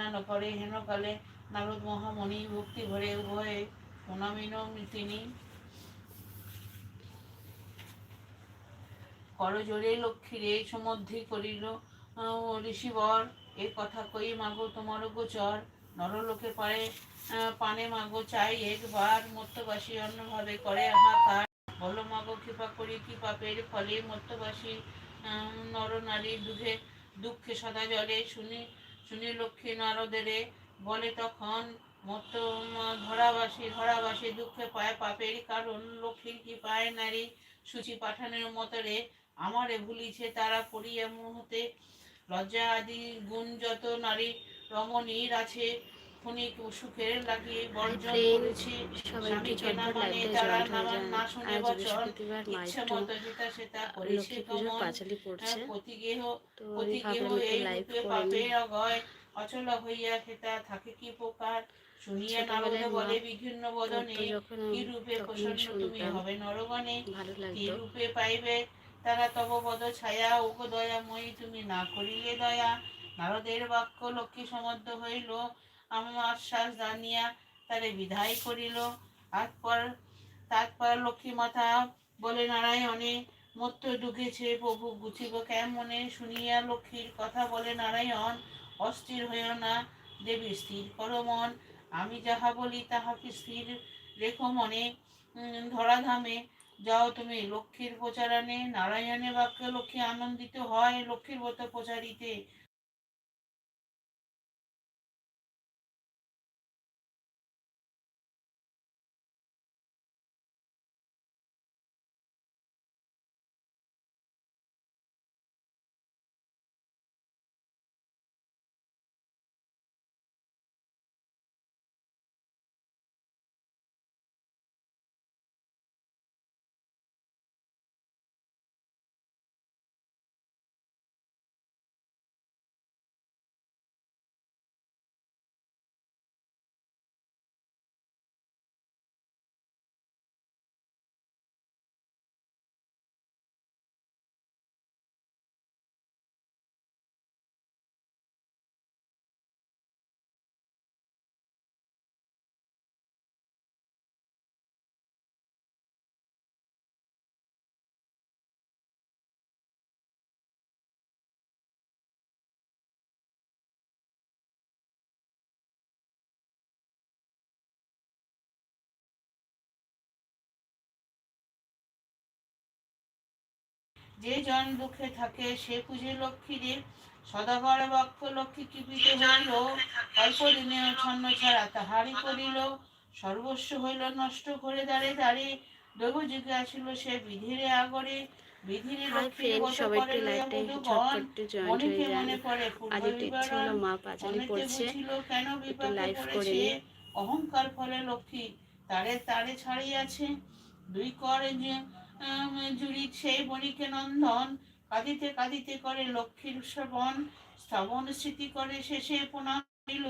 অন্যান্য পরে হেনকালে নারদ মহামণি ভক্তি ভরে উভয়ে প্রণামিন তিনি। করজোরে লক্ষ্মীরে সমদ্ধি করিল আহ, ঋষিবর এ কথা কই মাগো তোমার গোচর নরলোকে পারে পানে মাগো চাই একবার মর্তবাসী অন্যভাবে করে হাহাকার বলো মাগো কৃপা করি কি পাপের ফলে মর্তবাসী আহ, নরনারী দুঃখে দুঃখে সদা জলে। শুনি শুনি লক্ষ্মী নারদেরে বলে তখন মত ধরাবাসী ধরাবাসী, দুঃখে পায় পাপের কারণ, লক্ষ্মীর কি পায় নারী সূচি পাঠানোর মতরে আমারে ভুলিছে তারা পড়িয়া মুহূর্তে। লজ্জা আদি গুণ যত নারী রমণীর আছে ক্ষণিক সুখের লাগিয়ে বর্জন করেছে। স্বামীকে না মানে তারা জয়েন না হয়ে শুনে বচন ইচ্ছে মতো যেটা সেটা করেছে কমন প্রতিগেহ প্রতিগেহ এই রূপে পাপে অগয় অচল হইয়া থাকে কি প্রকার? শুনিয়া নারদ বলে বিভিন্ন বদনে কি রূপে প্রসন্ন তুমি হবে নরগণে কি রূপে পাইবে তারা তব পদ ছায়া? ও দয়াময়ী তুমি না করিলে দয়া। নারদের বাক্য লক্ষ্মী সমর্থ হইল। আমার আশ্বাস জানিয়া তারে বিদায় করিল। তারপর তারপর লক্ষ্মী মাতা বলে, নারায়ণে, মত্ত ঢুকেছে প্রভু, গুছিব কেমনে? শুনিয়া লক্ষ্মীর কথা বলে, নারায়ণ, অস্থির হইও না, দেবী স্থির কর মন। আমি যাহা বলি তাহাকে স্থির রেখো মনে? ধরাধামে যাও তুমি লক্ষ্মীর প্রচারণে। নারায়ণের বাক্যে লক্ষ্মী আনন্দিত হয় লক্ষ্মীর ব্রত প্রচারিতে। যে জন দুঃখে থাকে সে পুজে লক্ষ্মীরে সদাগর বাক্য লক্ষ্মী কৃপিত হইল অল্প দিনে ছন্ন ছাড়া তাহারি করিল। সর্বস্ব হইল নষ্ট করে দাঁড়ে দাঁড়ে দৈব যুগে আসিল সে বিধিরে আগরে। অহংকার ফলে লক্ষ্মী তারে তারে ছাড়িয়াছে। দুই কর যে আম, জুড়ি সেই বণিকে নন্দন কাঁদিতে কাঁদিতে করে লক্ষ্মীর শ্রবণ স্তবন স্মৃতি করে শেষে প্রণাম করিল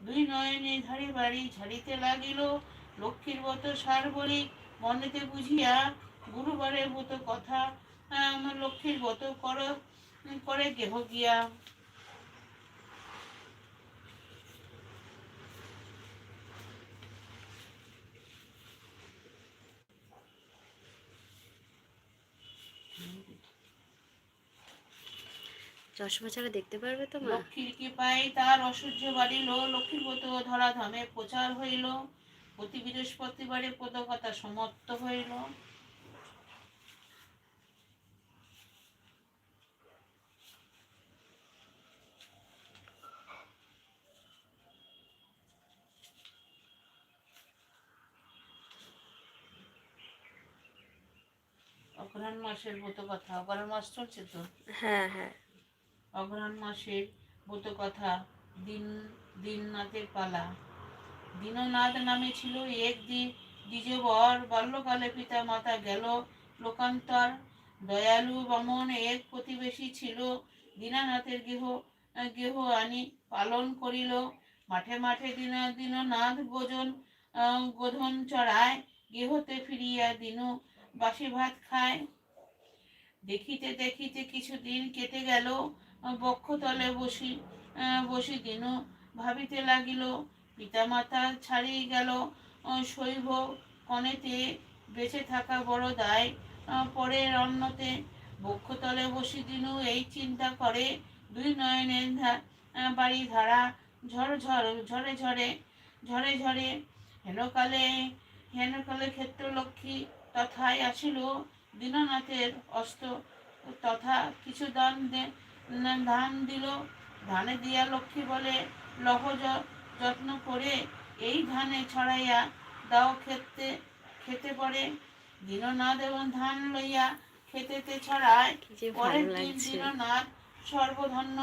দুই নয়নে ধারে বাড়ি ঝাড়িতে লাগিল। লক্ষ্মীর মতো সার বলি মনেতে বুঝিয়া গুরুবারের মতো কথা লক্ষ্মীর মতো কর করে গেহ গিয়া চশমা ছাড়া দেখতে পারবে তো লক্ষ্মীর কৃপায় তার অসহ্য বাড়িল লক্ষ্মীর মতো ধরাধামে প্রচার হইল। প্রতি বৃহস্পতিবারে পদকথা সমাপ্ত হইল। অগ্রহণ মাসের ব্রত কথা অগ্রহণ মাস চলছে তো? হ্যাঁ হ্যাঁ। অগ্রহণ মাসের ব্রত কথা। দিন, দিননাথের পালা। দীননাথ নামে ছিল এক দ্বিজবর। বাল্যকালে পিতা মাতা গেল লোকান্তর। দয়ালু বামন এক প্রতিবেশী ছিল। দীনানাথের গৃহ গৃহ আনি পালন করিল। মাঠে মাঠে দিন, দীননাথ গোজন গোধন চড়ায়। গৃহতে ফিরিয়া দিনু বাসি ভাত খায়। দেখিতে দেখিতে কিছুদিন কেটে গেল। বক্ষতলে বসি বসি দিনু ভাবিতে লাগিল, পিতামাতা ছাড়িয়ে গেল শৈব কনেতে বেঁচে থাকা বড় দায় পরের অন্নতে বক্ষতলে বসি দিনু এই চিন্তা করে, দুই নয়নের বাড়ি ধারা ঝড় ঝড় ঝরে ঝরে ঝরে ঝরে, হেনকালে হেনকালে ক্ষেত্রলক্ষ্মী তথায় আসিল, দীননাথের অস্ত্র তথা কিছু দান দে- না- ধান দিল। ধানে দিয়া লক্ষ্মী বলে লহ য- যত্ন করে এই ধানে ছড়াইয়া দাও খেতে খেতে পড়ে দীননাথ এবং ধান লইয়া খেতেতে ছড়ায়। পরের দিন দীননাথ সর্বধন্য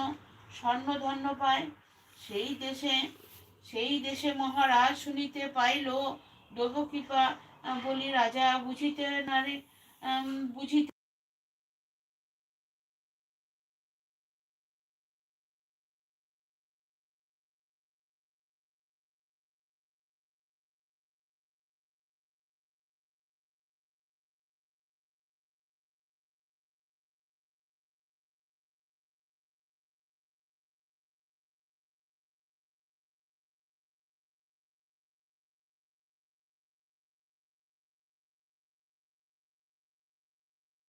স্বর্ণধন্য পায়। সেই দেশে সেই দেশে মহারাজ শুনিতে পাইল দৈব কৃপা আহ, বলি রাজা বুঝিতে নারী বুঝিতে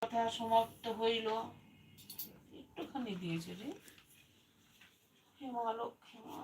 কথা সমাপ্ত হইল। একটুখানি দিয়েছে রে। হেমালক হেমা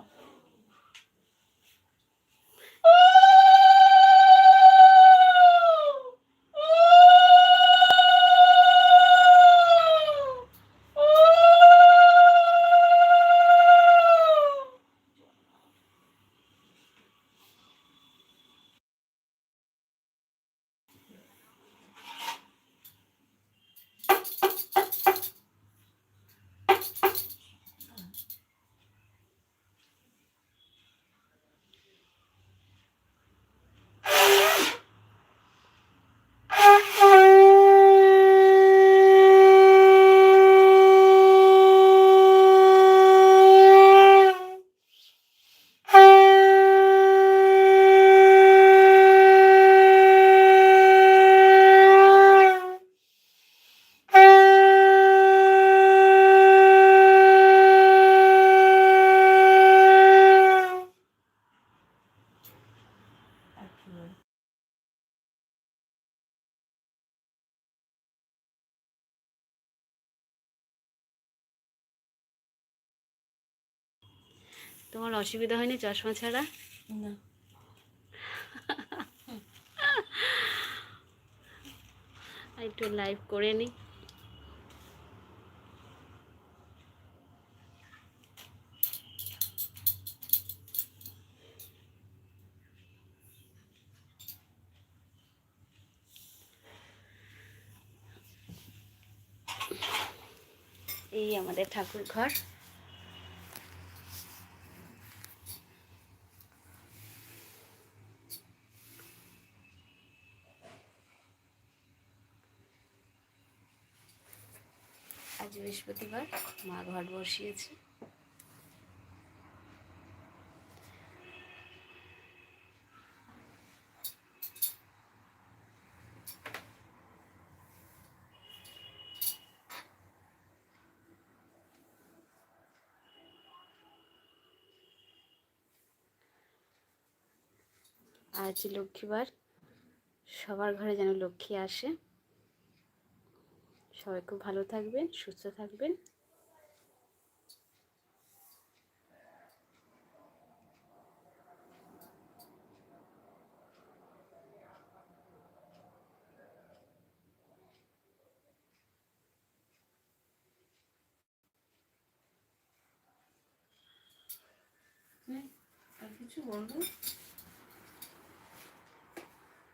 তোমার অসুবিধা হয়নি চশমা ছাড়া? না। একটু লাইভ করে নিই এই আমাদের ঠাকুর ঘর আজ বৃহস্পতিবার মা ঘট বসিয়েছে। আজ লক্ষ্মীবার সবার ঘরে যেন লক্ষ্মী আসে। সবাই খুব ভালো থাকবেন সুস্থ থাকবেন। আর কিছু বলব?